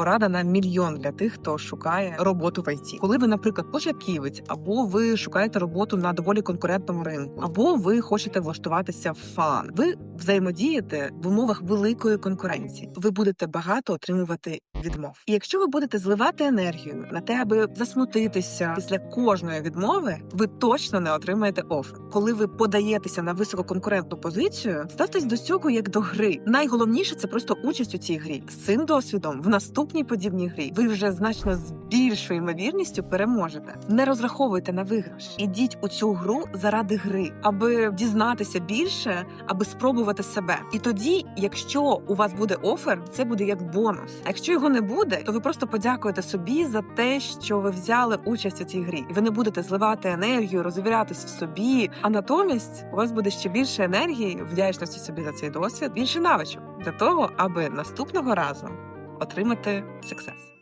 порада на мільйон для тих, хто шукає роботу в ІТ. Коли ви, наприклад, початківець, або ви шукаєте роботу на доволі конкурентному ринку, або ви хочете влаштуватися в фан. Ви взаємодієте в умовах великої конкуренції. Ви будете багато отримувати відмов. І якщо ви будете зливати енергію на те, аби засмутитися після кожної відмови, ви точно не отримаєте офер. Коли ви подаєтеся на висококонкурентну позицію, ставтесь до цього як до гри. Найголовніше це просто участь у цій грі. З цим досвідом в наступній подібній грі ви вже значно з більшою ймовірністю переможете. Не розраховуйте на виграш. Ідіть у цю гру заради гри, аби дізнатися більше, аби спробувати себе. І тоді, якщо у вас буде офер, це буде як бонус. А якщо його не буде, то ви просто подякуєте собі за те, що ви взяли участь у цій грі. Ви не будете зливати енергію, розвірятись в собі. А натомість у вас буде ще більше енергії, вдячності собі за цей досвід, більше навичок для того, аби наступного разу отримати сексес.